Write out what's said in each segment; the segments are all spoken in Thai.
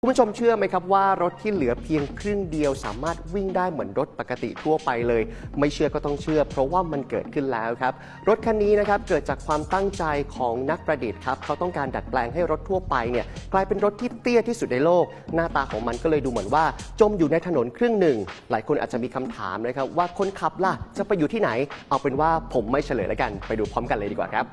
คุณผู้ชมเชื่อไหมครับว่ารถที่เหลือเพียงครึ่งเดียวสามารถวิ่งได้เหมือนรถปกติทั่วไปเลย ไม่เชื่อก็ต้องเชื่อ เพราะว่ามันเกิดขึ้นแล้วครับ รถคันนี้นะครับเกิดจากความตั้งใจของนักประดิษฐ์ครับเขาต้องการดัดแปลงให้รถทั่วไปเนี่ยกลายเป็นรถที่เตี้ยที่สุดในโลก หน้าตาของมันก็เลยดูเหมือนว่า จมอยู่ในถนนครึ่งหนึ่ง หลายคนอาจจะมีคำถามนะครับว่าคนขับล่ะจะไปอยู่ที่ไหน เอาเป็นว่าผมไม่เฉลยแล้วกัน ไปดูพร้อมกันเลยดีกว่าครับ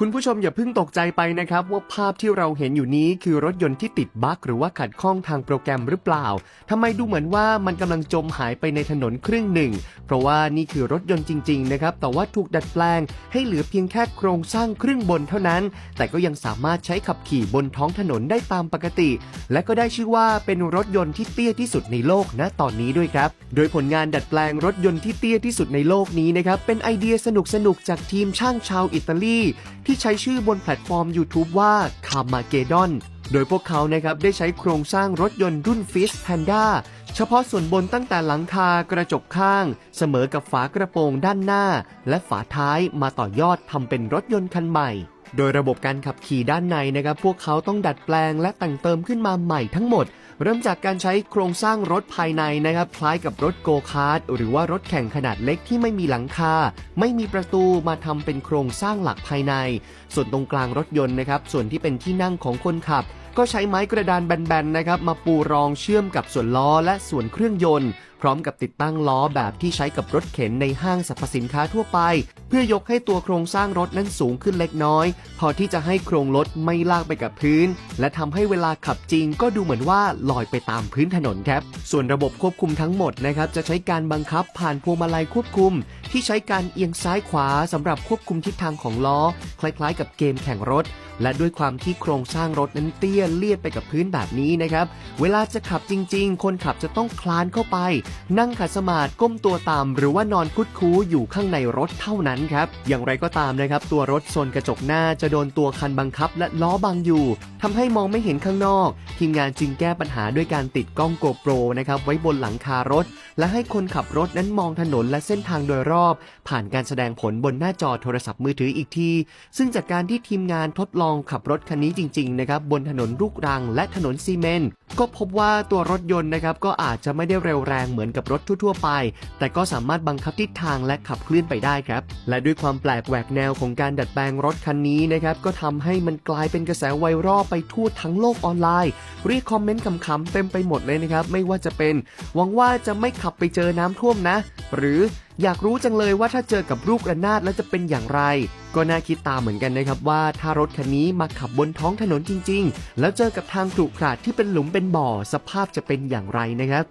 คุณผู้ชมอย่าเพิ่งตกใจไปนะครับ ว่าภาพที่เราเห็นอยู่นี้คือรถยนต์ที่ติดบั๊กหรือว่าขัดข้องทางโปรแกรมหรือเปล่าทำไมดูเหมือนว่ามันกำลังจมหายไปในถนนครึ่งหนึ่ง เพราะว่านี่คือรถยนต์จริง ๆ นะครับ แต่ว่าถูกดัดแปลง ให้เหลือเพียงแค่โครงสร้างครึ่งบนเท่านั้น แต่ก็ยังสามารถใช้ขับขี่บนท้องถนนได้ตามปกติ และก็ได้ชื่อว่าเป็นรถยนต์ที่เตี้ยที่สุดในโลกณตอนนี้ด้วยครับ โดยผลงานดัดแปลงรถยนต์ที่เตี้ยที่สุดในโลกนี้นะครับเป็นไอเดียสนุกๆจากทีมช่างชาวอิตาลีที่ใช้ชื่อบนแพลตฟอร์ม YouTube ว่า c a r m a g e d o n โดยพวกเขานะครับได้ใช้โครงสร้างรถยนต์รุ่น Fish Panda เฉพาะส่วนบนตั้งแต่หลังคากระจกข้าง เสมอกับฝากระโปรงด้านหน้า และฝาท้ายมาต่อยอดทำเป็นรถยนต์คันใหม่ โดยระบบการขับขี่ด้านในนะครับ พวกเขาต้องดัดแปลงและแต่งเติมขึ้นมาใหม่ทั้งหมด เริ่มจากการใช้โครงสร้างรถภายในนะครับ คล้ายกับรถโกคาร์ทหรือว่ารถแข่งขนาดเล็กที่ไม่มีหลังคา ไม่มีประตูมาทำเป็นโครงสร้างหลักภายใน ส่วนตรงกลางรถยนต์นะครับ ส่วนที่เป็นที่นั่งของคนขับ ก็ใช้ไม้กระดานแบนๆนะครับ มาปูรองเชื่อมกับส่วนล้อและส่วนเครื่องยนต์พร้อมกับติดตั้งล้อแบบที่ใช้กับรถเข็นในห้างสรรพสินค้าทั่วไป เพื่อยกให้ตัวโครงสร้างรถนั้นสูงขึ้นเล็กน้อย พอที่จะให้โครงรถไม่ลากไปกับพื้น และทำให้เวลาขับจริงก็ดูเหมือนว่าลอยไปตามพื้นถนนครับ ส่วนระบบควบคุมทั้งหมดนะครับจะใช้การบังคับผ่านพวงมาลัยควบคุม ที่ใช้การเอียงซ้ายขวาสำหรับควบคุมทิศทางของล้อ คล้ายๆ กับเกมแข่งรถและด้วยความที่โครงสร้างรถนั้นเตี้ยเลียดไปกับพื้นแบบนี้นะครับ เวลาจะขับจริง ๆ คนขับจะต้องคลานเข้าไปนั่งขัดสมาธิก้มตัวต่ำหรือว่านอนคุดคู้อยู่ข้างในรถเท่านั้นครับ อย่างไรก็ตามนะครับ ตัวรถโซนกระจกหน้าจะโดนตัวคันบังคับ และล้อบังอยู่ทำให้มองไม่เห็นข้างนอก ทีมงานจึงแก้ปัญหาด้วยการติดกล้องโกโปรนะครับไว้บนหลังคารถ และให้คนขับรถนั้นมองถนนและเส้นทางโดยรอบ ผ่านการแสดงผลบนหน้าจอโทรศัพท์มือถืออีกที ซึ่งจากการที่ทีมงานทดลองขับรถคันนี้จริงๆนะครับบนถนนลูกรังและถนนซีเมนต์ก็พบว่าตัวรถยนต์นะครับก็อาจจะไม่ได้เร็วแรงเหมือนกับรถทั่วๆไป แต่ก็สามารถบังคับทิศทางและขับเคลื่อนไปได้ครับ และด้วยความแปลกแหวกแนวของการดัดแปลงรถคันนี้นะครับก็ทำให้มันกลายเป็นกระแสไวรัลไปทั่วทั้งโลกออนไลน์ เรียกคอมเมนต์ขำๆเต็มไปหมดเลยนะครับไม่ว่าจะเป็นหวังว่าจะไม่ขับไปเจอน้ำท่วมนะ หรืออยากรู้จังเลยว่าถ้าเจอกับลูกระนาดแล้วจะเป็นอย่างไร ก็น่าคิดตามเหมือนกันนะครับว่าถ้ารถคันนี้มาขับบนท้องถนนจริง ๆ แล้วเจอกับทางขรุขระที่เป็นหลุมเป็นบ่อ สภาพจะเป็นอย่างไรนะครับ